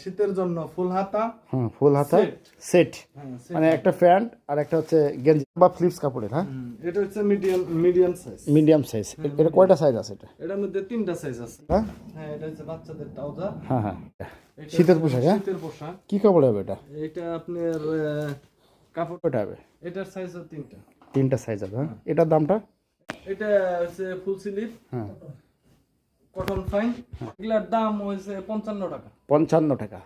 শীতের জন্য ফুল হাতা। হুম ফুল হাতা সেট হ্যাঁ মানে একটা প্যান্ট আর একটা হচ্ছে গেঞ্জি বা ফ্লিপস কাপড়ের হ্যাঁ? এটা হচ্ছে medium medium size medium size এটা কয়টা সাইজ আছে এটা? এটার মধ্যে তিনটা সাইজ আছে। হ্যাঁ? হ্যাঁ এটা হচ্ছে বাচ্চাদের ট্রাউজার হ্যাঁ হ্যাঁ। শীতের পোশাক, হ্যাঁ? শীতের পোশাক। কি কাপড় হবে এটা? এটা আপনার কাপড় কয়টা হবে? এটার সাইজ তিনটা। তিনটা সাইজ হবে হ্যাঁ? এটার দামটা? এটা হচ্ছে ফুল স্লিভ হ্যাঁ। কটন ফাইন এগুলার দাম হয়েছে পঞ্চান্ন টাকা। পঞ্চান্ন টাকা।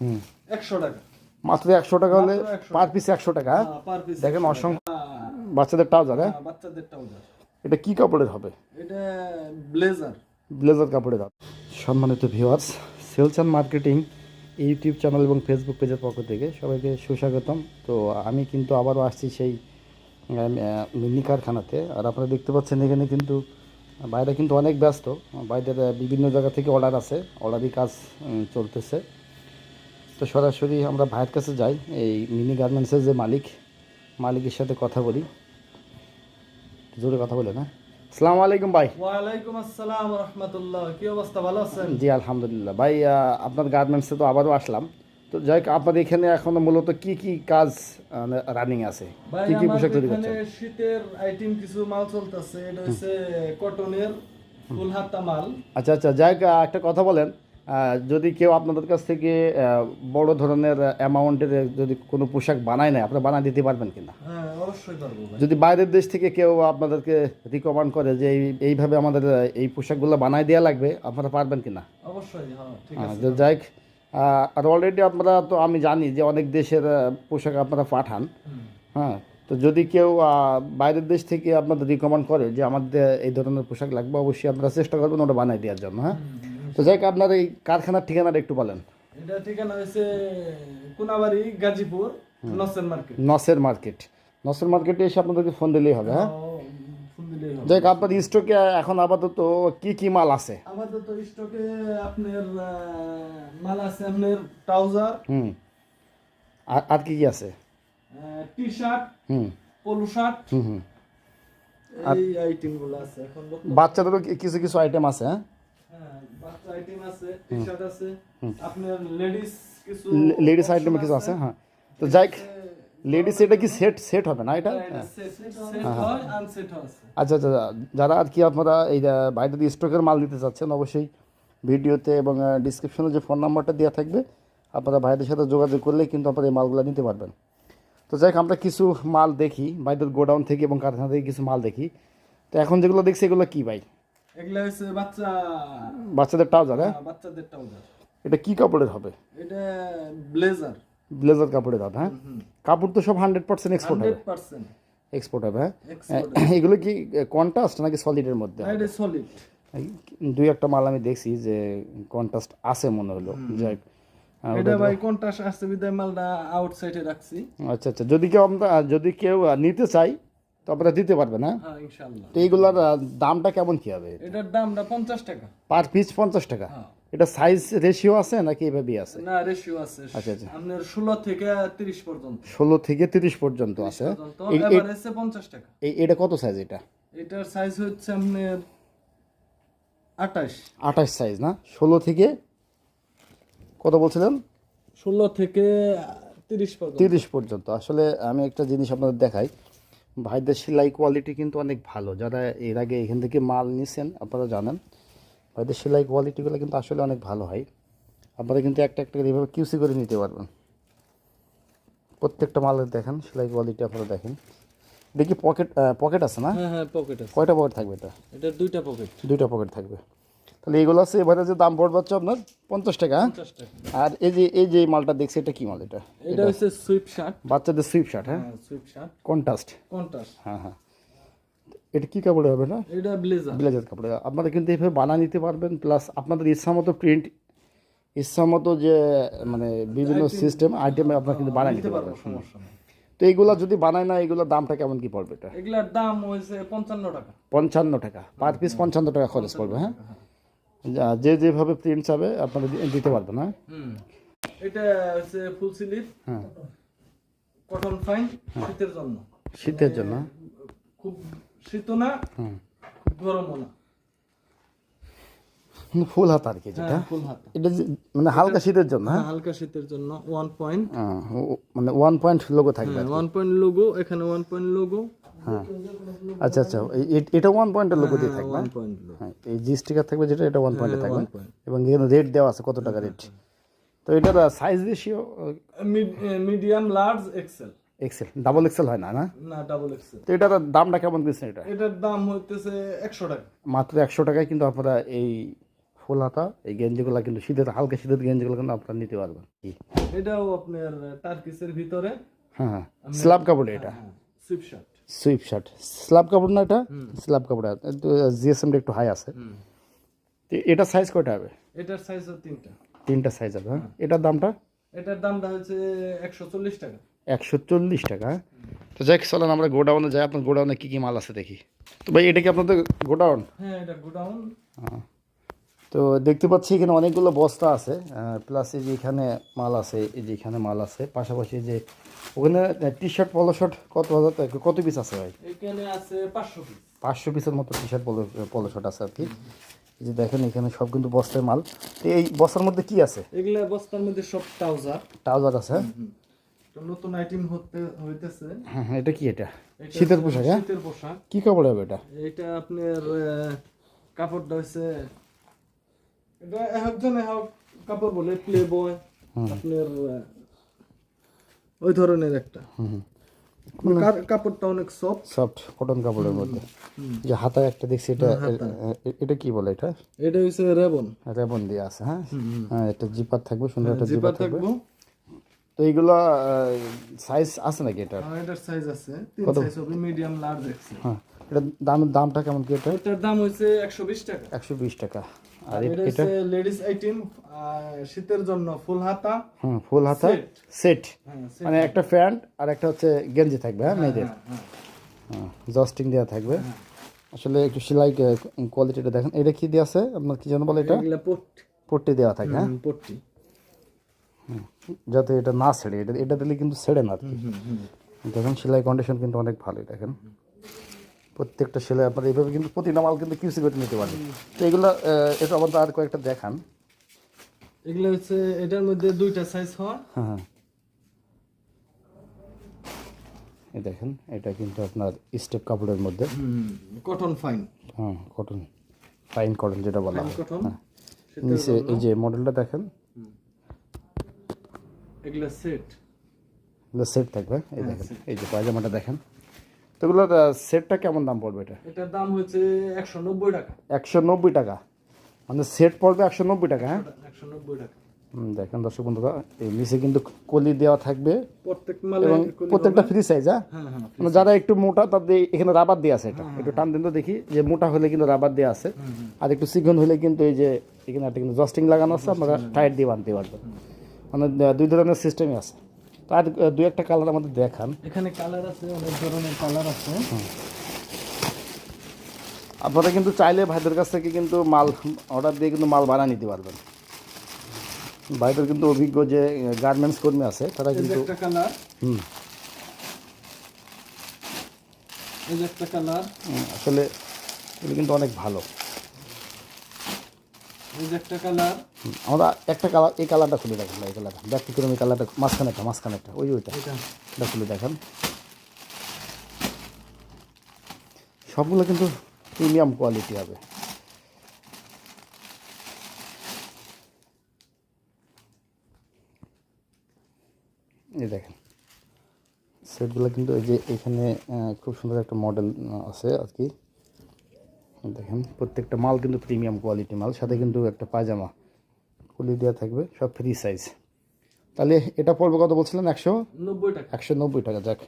হুম। একশো টাকা। মাত্র একশো টাকা হলে মাত্র 100 পার পিস একশো টাকা। হ্যাঁ? দেখেন অসংখ্য বাচ্চাদের ট্রাউজার হ্যাঁ? বাচ্চাদের ট্রাউজার এটা কি কাপড়ের হবে? এটা ব্লেজার ব্লেজার কাপড়ের দাম সম্মানিত viewers sales and marketing YouTube channel এবং ফেসবুক পেজের পক্ষ থেকে সবাইকে সুস্বাগতম। তো আমি কিন্তু আবারও আসছি সেই মিনি কারখানাতে। আর আপনারা দেখতে পাচ্ছেন এখানে কিন্তু বাইরে কিন্তু অনেক ব্যস্ত। বাইরের আহ, বিভিন্ন জায়গা থেকে অর্ডার আছে। অর্ডারই কাজ চলতেছে। তো সরাসরি আমরা ভাইয়ের কাছে যাই। এই মিনি গার্মেন্টসের যে মালিক মালিকের সাথে কথা বলি। জোরে কথা বলে না। আসসালামু আলাইকুম ভাই। ওয়ালাইকুম আসসালাম রহমতুল্লাহ। কি অবস্থা? ভালো আছেন? জি আলহামদুলিল্লাহ। ভাই আপনার গার্মেন্টসে তো আবারও আসলাম। তো যাই হোক, আপনার এখানে এখন মূলত কি কি কাজ রানিং আছে? ভাই কি কি পোশাক তৈরি করছেন? শীতের আইটেম কিছু মাল চলতেছে এটা হচ্ছে কটনের ফুল হাতা মাল। আচ্ছা আচ্ছা যাই একটা কথা বলেন যদি কেউ আপনাদের কাছ থেকে বড় ধরনের অ্যামাউন্টের যদি কোনো পোশাক বানায় না আপনি বানায় দিতে পারবেন কিনা? হ্যাঁ অবশ্যই পারব যদি বাইরের দেশ থেকে কেউ আপনাদেরকে রিকমেন্ড করে যে এই এইভাবে আমাদের এই পোশাকগুলো বানায় দেওয়া লাগবে আপনারা পারবেন কিনা? অবশ্যই হ্যাঁ আছে। যাই আর অলরেডি আপনারা তো আমি জানি যে অনেক দেশের পোশাক আপনারা পাঠান। হ্যাঁ তো যদি কেউ বাইরের দেশ থেকে আপনাদের রিকমেন্ড করে যে আমাদের এই ধরনের পোশাক লাগবে অবশ্যই আপনারা চেষ্টা করবেন ওটা বানাই দেওয়ার জন্য হ্যাঁ? তো যাই হোক, আপনার এই কারখানার ঠিকানাটা একটু বলেন। এটা ঠিকানা হয়েছে কোনাবাড়ি গাজীপুর নসেন মার্কেট। নসের মার্কেট। নসের মার্কেটে এসে আপনাদেরকে ফোন দিলেই হবে হ্যাঁ? যাই আপনার স্টকে এখন আপাতত কি কি মাল আছে? আপাতত স্টকে আপনার মাল আছে আপনার ট্রাউজার হুম। আর আর কি কি আছে? টি শার্ট হুম। পলু শার্ট হুম হুম। এই আইটেমগুলো আছে এখন বাচ্চাদেরও কিছু কিছু আইটেম আছে হ্যাঁ? হ্যাঁ বাচ্চা আইটেম আছে টি শার্ট আছে আপনার লেডিস কিছু লেডিস আইটেমে কিছু আছে হ্যাঁ। তো যাই লেডিস এটা কি সেট সেট হবে না এটা? হ্যাঁ। হয়। আচ্ছা আচ্ছা যারা আর কি আপনারা এই বাইরের স্টকের মাল নিতে চাচ্ছেন অবশ্যই ভিডিওতে এবং ডিসক্রিপশনে যে ফোন নাম্বারটা দেওয়া থাকবে আপনারা ভাইদের সাথে যোগাযোগ করলে কিন্তু আপনারা এই মালগুলো নিতে পারবেন। তো যাই হোক, আমরা কিছু মাল দেখি বাইরের গোডাউন থেকে এবং কারখানা থেকে কিছু মাল দেখি। তো এখন যেগুলো দেখছি এগুলো কি ভাই? এগুলা হচ্ছে বাচ্চা বাচ্চাদের ট্রাউজার হ্যাঁ? হ্যাঁ, বাচ্চাদের ট্রাউজার এটা কি কাপড়ের হবে? এটা ব্লেজার ব্লেজার কাপড়ের দাদা হ্যাঁ? কাপড় তো সব হান্ড্রেড পার্সেন্ট এক্সপোর্ট হবে। এক্সপোর্ট হবে হ্যাঁ? এগুলো কি কন্ট্রাস্ট নাকি সলিডের মধ্যে সলিড দুই একটা মাল আমি দেখছি যে কন্ট্রাস্ট আছে মনে হলো যাই এটা ভাই বিদায় মালটা আউটসাইডে রাখছি। আচ্ছা আচ্ছা যদি কেউ যদি কেউ নিতে চাই দিতে পারবেন হ্যাঁ? হ্যাঁ এইগুলোর আহ, দামটা কেমন কি হবে? এটার দামটা পঞ্চাশ টাকা। পার পিস পঞ্চাশ টাকা। হ্যাঁ। এটা সাইজ রেশিও আছে নাকি এভাবেই আছে? না রেশিও আছে। আচ্ছা, আচ্ছা। আপনার ষোলো থেকে তিরিশ পর্যন্ত। ষোলো থেকে তিরিশ পর্যন্ত আছে। এভারেজে পঞ্চাশ টাকা। এই এটা কত সাইজ এটা? এটার সাইজ হচ্ছে আপনার আঠাশ। আঠাশ সাইজ না? ষোলো থেকে কত বলছিলেন? ষোলো থেকে তিরিশ পর্যন্ত। তিরিশ পর্যন্ত। আসলে আমি একটা জিনিস আপনাদের দেখাই। ভাইদের সেলাই কোয়ালিটি কিন্তু অনেক ভালো। যারা এর আগে এখান থেকে মাল নিছেন আপনারা জানেন। ভাইদের সেলাই কোয়ালিটিগুলো কিন্তু আসলে অনেক ভালো হয়। আপনারা কিন্তু একটা একটা করে এইভাবে কিউসি করে নিতে পারবেন। প্রত্যেকটা মালের দেখেন সেলাই কোয়ালিটি আপনারা দেখেন। দেখি পকেট পকেট আছে না? হ্যাঁ হ্যাঁ পকেট আছে। কয়টা পকেট থাকবে এটা? এটার দুইটা পকেট দুইটা পকেট থাকবে। তাহলে এইগুলো আছে এবারে যে দাম পড়বে হচ্ছে আপনার পঞ্চাশ টাকা। আর এই যে এই যে মালটা দেখছি এটা কি মাল এটা? এটা হচ্ছে সুইপ শার্ট বাচ্চাদের সুইপ শার্ট হ্যাঁ? হ্যাঁ সুইপ শার্ট কন্ট্রাস্ট কন্ট্রাস্ট হ্যাঁ হ্যাঁ। এটা কী কাপড়ে হবে না? এটা ব্লেজার। ব্লেজার কাপড়ে। আপনারা কিন্তু এইভাবে বানিয়ে নিতে পারবেন প্লাস আপনাদের ইচ্ছা মতো প্রিন্ট ইচ্ছা মতো যে মানে বিভিন্ন সিস্টেম আইটেমে আপনারা কিন্তু বানিয়ে নিতে পারবেন। সমস্যা নেই। তো এইগুলা যদি বানায় না এইগুলোর দামটা কেমন কি পড়বে এটা? এগুলোর দাম হয়েছে পঞ্চান্ন টাকা। পঞ্চান্ন টাকা। পার পিস পঞ্চান্ন টাকা খরচ পড়বে হ্যাঁ? যা- যে যেভাবে প্রিন্ট চাবে আপনারা দিতে পারবেন হ্যাঁ? এটা হচ্ছে ফুল স্লিভ হ্যাঁ। কটন ফাইন শীতের জন্য। শীতের জন্য। খুব শীত না খুব গরমও না ফুল হাত আর কি যেটা? হ্যাঁ ফুল হাতা। এটা মানে হালকা শীতের জন্য হ্যাঁ হ্যাঁ, হালকা শীতের জন্য ওয়ান পয়েন্ট মানে ওয়ান পয়েন্ট লোগো থাকবে ওয়ান পয়েন্ট লোগো এখানে ওয়ান পয়েন্ট লোগো হ্যাঁ। আচ্ছা আচ্ছা এটা ওয়ান পয়েন্টের লোগো দিয়ে থাকবে ওয়ান পয়েন্ট লোগো হ্যাঁ এই জি স্টিকার থাকবে যেটা এটা ওয়ান পয়েন্টে থাকবে। এবং এখানে রেট দেওয়া আছে কত টাকা রেট তো এটার size ratio medium large XL XL double XL হয় না না? না ডাবল এক্সেল তো এটার দামটা কেমন দিচ্ছেন এটা? এটার দাম হইতেছে একশো টাকা। মাত্র একশো টাকায় কিন্তু আপনারা এই ফুল হাতা এই গেঞ্জিগুলো কিন্তু শীতের হালকা শীতের গেঞ্জিগুলো কিন্তু আপনারা নিতে পারবেন। কি এটাও আপনার টার্কিসের ভিতরে। হ্যাঁ হ্যাঁ। স্ল্যাব কাপড় এটা? Sweat shirt sweat shirt slub কাপড় না এটা? স্ল্যাব কাপড় জিএসএমটা একটু হাই আছে। এটা সাইজ কয়টা হবে? এটার সাইজ তিনটা। তিনটা সাইজ হবে হ্যাঁ। এটার দামটা? এটার দামটা হচ্ছে একশো চল্লিশ টাকা। একশো চল্লিশ টাকা। হ্যাঁ? তো যাই হোক, চলেন আমরা গোডাউনে যাই। আপনার গোডাউনে কী কী মাল আছে দেখি। তো ভাই এটা কি আপনাদের গোডাউন? হ্যাঁ এটা গোডাউন। তো দেখতে পাচ্ছি এখানে অনেকগুলো বস্তা আছে প্লাস এই যে এখানে মাল আছে এই যে এখানে মাল আছে। পাশাপাশি যে ওখানে টি শার্ট পলো শার্ট কত হাজার টাকা- কত পিস আছে ভাই? এখানে আছে পাঁচশো পিস পাঁচশো পিসের মতো টি শার্ট পলো পলো শার্ট আছে আর কি। এই যে দেখেন এখানে সব কিন্তু বস্তায় মাল। তো এই বস্তার মধ্যে কি আছে? এগুলো বস্তার মধ্যে সব ট্রাউজার। ট্রাউজার আছে। হ্যাঁ? নতুন আইটেম হতে হইতেছে। হ্যাঁ হ্যাঁ, এটা কি এটা? শীতের পোশাক হ্যাঁ? শীতের পোশাক। কি কাপড় হবে এটা? এটা আপনার কাপড়টা হচ্ছে এটা একজন এক কাপড় বলে প্লে বয় আপনার ওই ধরনের একটা। কার- কাপড়টা অনেক সফট সফট কটন কাপড়ের মধ্যে। যে হাতায় একটা দেখছি এটা এটা কি বলে এটা? এটা হচ্ছে রেবন। রেবন দিয়ে আছে হ্যাঁ? হ্যাঁ একটা জিপার থাকবে সুন্দর একটা জিপার থাকব। তো এইগুলো সাইজ আছে নাকি এটা এটার সাইজ আছে। তিন সাইজ হবে মিডিয়াম লার্জ এক্সেল হ্যাঁ এটা দাম দামটা কেমন কি এটা এটার দাম একশো বিশ টাকা। একশো বিশ টাকা। আর এটা লেডিস আইটেম শীতের জন্য ফুল হাতা। হুম ফুল হাতা সেট হ্যাঁ মানে একটা প্যান্ট আর একটা হচ্ছে গেঞ্জি থাকবে হ্যাঁ মেয়েদের? হ্যাঁ, হ্যাঁ। জস্টিং দেওয়া থাকবে। আসলে একটু সেলাই কোয়ালিটিটা দেখেন। এটা কি দেওয়া আছে? আপনার কি যেন বলে এটা? পট্টি। দেওয়া থাকে হ্যাঁ? পট্টি। যাতে এটা না ছেড়ে এটা এটা দিলে কিন্তু ছেড়ে না দেখেন সেলাই কন্ডিশন কিন্তু অনেক ভালোই দেখেন। প্রত্যেকটা সেলাই আপনার এইভাবে কিন্তু প্রতিটা মাল কিন্তু কিউসি করে নিতে পারেন। তো এগুলো এটা আমাদের আর কয়েকটা দেখান। এগুলো হচ্ছে এটার মধ্যে দুইটা সাইজ হয় হ্যাঁ হ্যাঁ। এই দেখেন এটা কিন্তু আপনার স্টেপ কাপড়ের মধ্যে। কটন ফাইন হ্যাঁ কটন ফাইন কটন যেটা বলা হয়। কটন নিচে এই যে মডেলটা দেখেন এগুলা সেট এগুলো সেট থাকবে। এই দেখেন এই যে পায়জামাটা দেখেন। তো এগুলোর সেটটা কেমন দাম পড়বে এটা? এটার দাম হচ্ছে একশো নব্বই টাকা। একশো নব্বই টাকা। মানে সেট পড়বে একশো নব্বই টাকা হ্যাঁ? একশো নব্বই টাকা। দেখেন দর্শক বন্ধুরা এই নিচে কিন্তু কলি দেওয়া থাকবে। এবং প্রত্যেকটা ফ্রি সাইজ হ্যাঁ? হ্যাঁ হ্যাঁ মানে যারা একটু মোটা তাদের এখানে রাবার দেওয়া আছে এটা। একটু টান দিন তো দেখি যে মোটা হলে কিন্তু রাবার দেওয়া আছে। আর একটু চিকন হলে কিন্তু এই যে এখানে একটা কিন্তু জস্টিং লাগানো আছে আপনারা টাইট দিয়ে বানতে পারবেন মানে দুই ধরনের সিস্টেমই আছে। তার দুই একটা কালার আমাদের দেখান। এখানে কালার আছে অনেক ধরনের কালার আছে। আপনারা কিন্তু চাইলে ভাইদের কাছ থেকে কিন্তু মাল অর্ডার দিয়ে কিন্তু মাল বানিয়ে নিতে পারবেন। ভাইদের কিন্তু অভিজ্ঞ যে গার্মেন্টস কর্মী আছে তারা কিন্তু হুম, আসলে এগুলো কিন্তু অনেক ভালো এই যে একটা কালার হুম, আমরা একটা কালার এই কালারটা খুলে দেখেন এই কালারটা ব্যক্তিক্রমী কালারটা? মাঝখানে একটা মাঝখানে একটা ওই ওইটা। এটা। খুলে দেখেন। সবগুলো কিন্তু প্রিমিয়াম কোয়ালিটি হবে। এই দেখেন। সেটগুলো কিন্তু এই যে এখানে খুব সুন্দর একটা মডেল আছে আর কি। দেখেন প্রত্যেকটা মাল কিন্তু প্রিমিয়াম কোয়ালিটি মাল সাথে কিন্তু একটা পায়জামা খুলি দেওয়া থাকবে সব ফ্রি সাইজ তাহলে এটা পড়বে কত বলছিলেন? একশো? নব্বই টাকা। একশো নব্বই টাকা যাক।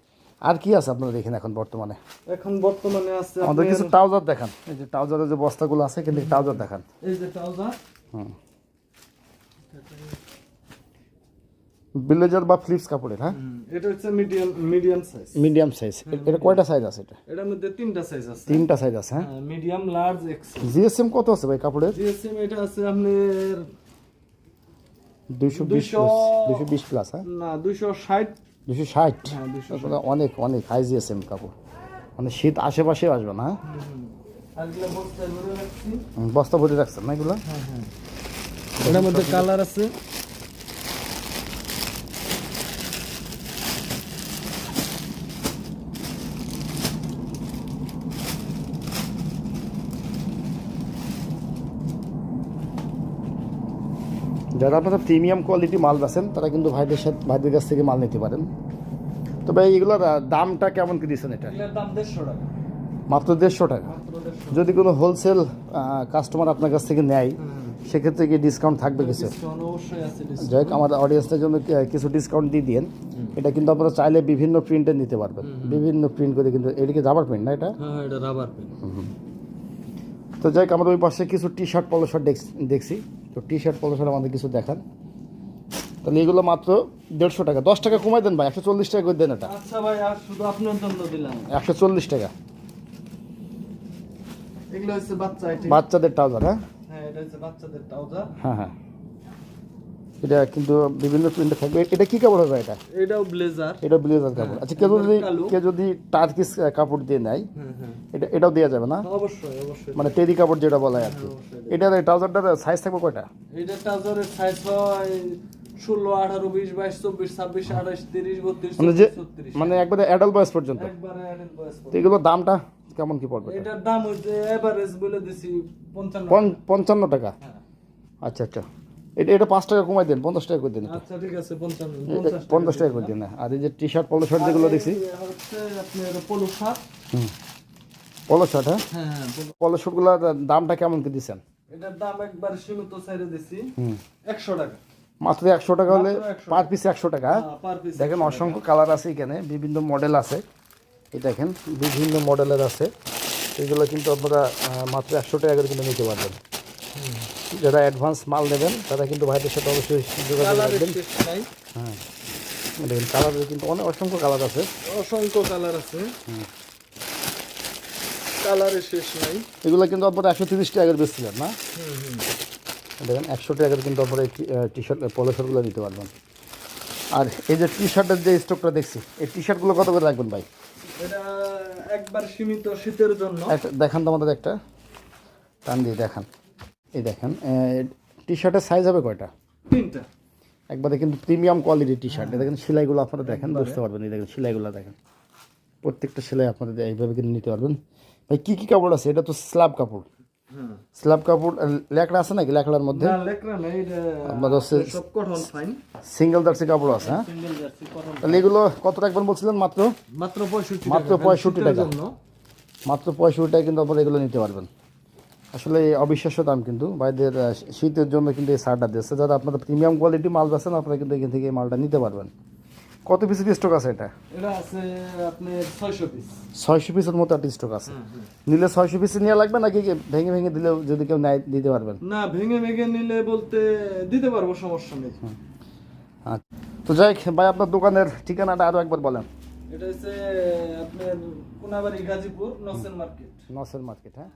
আর কি আছে আপনারা দেখেন এখন বর্তমানে? এখন বর্তমানে আছে আমাদের কিছু ট্রাউজার দেখান। এই যে ট্রাউজারের যে বস্তাগুলো আছে কিন্তু ট্রাউজার দেখান। এই যে ট্রাউজার। হুম। ব্লেজার বা ফ্লিপস কাপড়ের হ্যাঁ? এটা হচ্ছে medium medium size medium size এটা কয়টা সাইজ আছে এটা? এটার মধ্যে তিনটা সাইজ আছে। তিনটা সাইজ আছে হ্যাঁ? মিডিয়াম লার্জ এক্সেল জিএসএম কত আছে ভাই কাপড়ের? জিএসএম এটা আছে আপনার দুইশো বিশ 200 দুইশো বিশ প্লাস হ্যাঁ? না দুইশো ষাট। দুশো ষাট? হ্যাঁ দুইশো অনেক অনেক হাই জিএসএম কাপড়। মানে শীত আশেপাশে আসবে না হ্যাঁ? আর ভরে রাখছি। বস্তা ভরে রাখছেন না এগুলো? হ্যাঁ হ্যাঁ। এটার মধ্যে কালার আছে। যারা আপনারা প্রিমিয়াম কোয়ালিটি মাল বেছেন তারা কিন্তু ভাইদের সাথে ভাইদের কাছ থেকে মাল নিতে পারেন। তবে ভাই এগুলোর দামটা কেমন কি দিচ্ছেন এটা? মাত্র দেড়শো টাকা। যদি কোনো হোলসেল কাস্টমার আপনার কাছ থেকে নেয় সেক্ষেত্রে কি ডিসকাউন্ট থাকবে কিছু? অবশ্যই যাই হোক আমাদের অডিয়েন্সদের জন্য কিছু ডিসকাউন্ট দিয়ে দিন এটা কিন্তু আপনারা চাইলে বিভিন্ন প্রিন্টে নিতে পারবেন। বিভিন্ন প্রিন্ট করে কিন্তু এটা কি রাবার প্রিন্ট না এটা? হ্যাঁ হ্যাঁ, রাবার পেন তো যাই হোক আমরা ওই পাশে কিছু টি শার্ট পলো শার্ট দেখছি। তো টি শার্ট পলো শার্ট আমাদের কিছু দেখান। তাহলে এগুলো মাত্র দেড়শো টাকা। দশ টাকা কমাই দেন ভাই একশো চল্লিশ টাকা করে দেন এটা। আচ্ছা ভাই আর শুধু আপনার জন্য দিলাম। একশো চল্লিশ টাকা। এগুলো হচ্ছে বাচ্চা বাচ্চাদের ট্রাউজার হ্যাঁ? হ্যাঁ এটা হচ্ছে বাচ্চাদের ট্রাউজার হ্যাঁ হ্যাঁ। এটা কিন্তু বিভিন্ন প্রিন্টে থাকবে। এটা কি কাপড় হবে এটা? এটাও ব্লেজার এটা ব্লেজার কাপড়। আচ্ছা কেউ যদি কেউ যদি টার্কিস কাপড় দিয়ে নেয় হ্যাঁ হ্যাঁ। এটা এটাও দেওয়া যাবে না? অবশ্যই অবশ্যই। মানে টেরি কাপড় যেটা বলা হয় আর কি। অবশ্যই এটার ট্রাউজারটার সাইজ থাকবে কয়টা? এটা ট্রাউজারের সাইজ হয় ষোলো আঠারো বিশ বাইশ চব্বিশ ছাব্বিশ আঠাশ তিরিশ বত্রিশ মানে যে মানে একবারে অ্যাডাল্ট বয়স পর্যন্ত? একবারে বয়স দামটা কেমন কি পড়বে? এটার দাম হচ্ছে এভারেজ বলে দিছি পঞ্চান্ন পঞ্চান্ন টাকা? হ্যাঁ। আচ্ছা আচ্ছা। এটা এটা পাঁচ টাকা কমাই দেন পঞ্চাশ টাকা করে দিন আচ্ছা ঠিক আছে পঞ্চাশ টাকা করে দিন। হ্যাঁ। আর এই যে টি শার্ট পলো শার্ট যেগুলো দেখছি। পলো শার্ট হুম। পলো শার্ট হ্যাঁ? হ্যাঁ হ্যাঁ পলো শার্টগুলোর দামটা কেমন কি দিচ্ছেন? এটার দাম একবার সীমিত সাইডে দিছি একশো টাকা। মাত্র একশো টাকা হলে মাত্র 100 পার পিস একশো টাকা হ্যাঁ? দেখেন অসংখ্য কালার আছে এখানে বিভিন্ন মডেল আছে। এই দেখেন বিভিন্ন মডেলের আছে। এগুলো কিন্তু আপনারা মাত্র একশো টাকা করে কিন্তু নিতে পারবেন। যারা অ্যাডভান্স মাল নেবেন তারা কিন্তু ভাইদের সাথে অবশ্যই যোগাযোগ রাখবেন। হ্যাঁ। দেখেন কালারের কিন্তু অনেক অসংখ্য কালার আছে। অসংখ্য কালার আছে। কালারের শেষ নাই। এগুলো কিন্তু আপনারা একশো তিরিশ টাকা করে বেচছিলেন না? দেখেন একশো টাকা করে কিন্তু আপনারা টি শার্ট পলো শার্টগুলো নিতে পারবেন। আর এই যে টি শার্টের যে স্টকটা দেখছি এই টি শার্টগুলো কত করে রাখবেন ভাই? এটা একবার সীমিত শীতের জন্য। একটা দেখান তো আমাদের একটা। টান দিয়ে দেখান। এই দেখেন টি শার্টের সাইজ হবে কয়টা? তিনটা। একবারে কিন্তু প্রিমিয়াম কোয়ালিটির টি শার্ট দেখেন সেলাইগুলো আপনারা দেখেন বুঝতে পারবেন এই দেখেন সেলাইগুলো দেখেন। প্রত্যেকটা সেলাই আপনারা এইভাবে কিন্তু নিতে পারবেন। ভাই কী কী কাপড় আছে? এটা তো স্ল্যাব কাপড়। স্ল্যাব কাপড় আহ, ল্যাকড়া আছে নাকি ল্যাকড়ার মধ্যে? আপনার হচ্ছে সিঙ্গেল জার্সি কাপড় আছে হ্যাঁ? তাহলে এগুলো কত রাখবেন বলছিলেন? মাত্র? মাত্র পঁয়ষট্টি মাত্র টাকা, 65 শীতের টাকা। মাত্র পঁয়ষট্টি টাকা কিন্তু আপনারা এগুলো নিতে পারবেন। আসলে অবিশ্বাস্য দাম কিন্তু। ভাইদের আহ, শীতের জন্য কিন্তু এই সারটা দিচ্ছে যারা আপনারা প্রিমিয়াম কোয়ালিটি মাল বেছেন আপনারা কিন্তু এখান থেকে এই মালটা নিতে পারবেন। কত পিসের স্টক আছে এটা? এটা আছে আপনার ছয়শো পিস ছয়শো পিসের মতো একটা স্টক আছে। নিলে ছয়শো পিস নিয়ে লাগবে নাকি ভেঙে ভেঙে দিলেও যদি কেউ নেয় দিতে পারবেন? না ভেঙে ভেঙে নিলে বলতে দিতে পারব সমস্যা নেই। আচ্ছা। তো যাই ভাই আপনার দোকানের ঠিকানাটা আরও একবার বলেন। এটা হচ্ছে আপনার কোনাবাড়ি গাজীপুর নসেন মার্কেট। নসের মার্কেট হ্যাঁ?